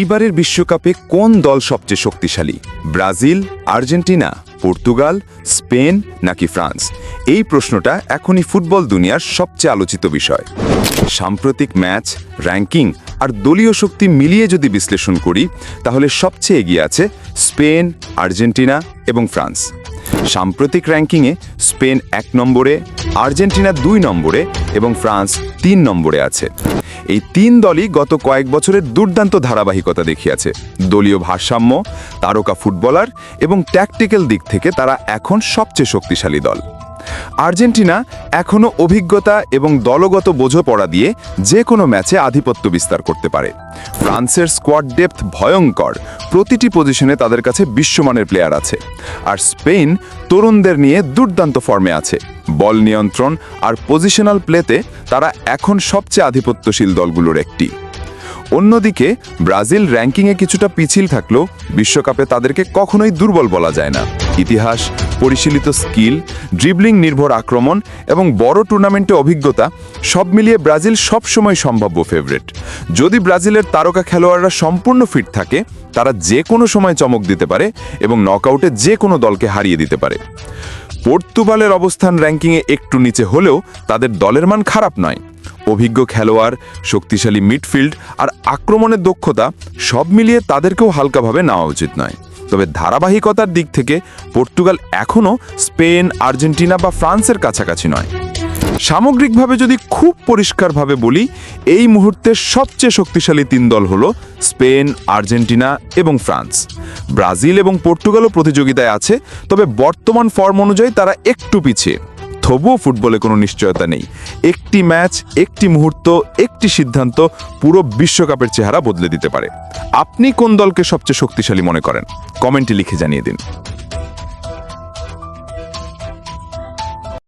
এইবারের বিশ্বকাপে কোন দল সবচেয়ে শক্তিশালী? ব্রাজিল, আর্জেন্টিনা, পর্তুগাল, স্পেন নাকি ফ্রান্স? এই প্রশ্নটা এখনই ফুটবল দুনিয়ার সবচেয়ে আলোচিত বিষয়। সাম্প্রতিক ম্যাচ, র্যাঙ্কিং আর দলীয় শক্তি মিলিয়ে যদি বিশ্লেষণ করি, তাহলে সবচেয়ে এগিয়ে আছে স্পেন, আর্জেন্টিনা এবং ফ্রান্স। সাম্প্রতিক র্যাঙ্কিংয়ে স্পেন এক নম্বরে, আর্জেন্টিনা দুই নম্বরে এবং ফ্রান্স তিন নম্বরে আছে। এই তিন দলই গত কয়েক বছরের দুর্দান্ত ধারাবাহিকতা দেখিয়েছে। দলীয় ভারসাম্য, তারকা ফুটবলার এবং ট্যাকটিক্যাল দিক থেকে তারা এখন সবচেয়ে শক্তিশালী দল। আর্জেন্টিনা এখনও অভিজ্ঞতা এবং দলগত বোঝাপড়া দিয়ে যে কোনো ম্যাচে আধিপত্য বিস্তার করতে পারে। ফ্রান্সের স্কোয়াড ডেপথ ভয়ঙ্কর, প্রতিটি পজিশনে তাদের কাছে বিশ্বমানের প্লেয়ার আছে। আর স্পেন তরুণদের নিয়ে দুর্দান্ত ফর্মে আছে। বল নিয়ন্ত্রণ আর পজিশনাল প্লেতে তারা এখন সবচেয়ে আধিপত্যশীল দলগুলোর একটি। অন্যদিকে, ব্রাজিল র্যাঙ্কিংয়ে কিছুটা পিছিল থাকলেও বিশ্বকাপে তাদেরকে কখনোই দুর্বল বলা যায় না। ইতিহাস, পরিশীলিত স্কিল ড্রিবলিং নির্ভর আক্রমণ এবং বড় টুর্নামেন্টে অভিজ্ঞতা সব মিলিয়ে ব্রাজিল সবসময় সম্ভাব্য ফেভারিট যদি ব্রাজিলের তারকা খেলোয়াড়রা সম্পূর্ণ ফিট থাকে, তারা যে কোনো সময় চমক দিতে পারে এবং নকআউটে যে কোনো দলকে হারিয়ে দিতে পারে। পর্তুগালের অবস্থান র্যাঙ্কিংয়ে একটু নিচে হলেও তাদের দলের মান খারাপ নয়। অভিজ্ঞ খেলোয়াড়, শক্তিশালী মিডফিল্ড আর আক্রমণের দক্ষতা সব মিলিয়ে তাদেরকেও হালকাভাবে নেওয়া উচিত নয়। তবে ধারাবাহিকতার দিক থেকে পর্তুগাল এখনও স্পেন, আর্জেন্টিনা বা ফ্রান্সের কাছাকাছি নয়। সামগ্রিকভাবে যদি খুব পরিষ্কারভাবে বলি, এই মুহূর্তে সবচেয়ে শক্তিশালী তিন দল হলো স্পেন, আর্জেন্টিনা এবং ফ্রান্স। ব্রাজিল এবং পর্তুগালও প্রতিযোগিতায় আছে, তবে বর্তমান ফর্ম অনুযায়ী তারা একটু পিছিয়ে। তবুও ফুটবলে কোনো নিশ্চয়তা নেই। একটি ম্যাচ, একটি মুহূর্ত, একটি সিদ্ধান্ত পুরো বিশ্বকাপের চেহারা বদলে দিতে পারে। আপনি কোন দলকে সবচেয়ে শক্তিশালী মনে করেন? কমেন্টে লিখে জানিয়ে দিন।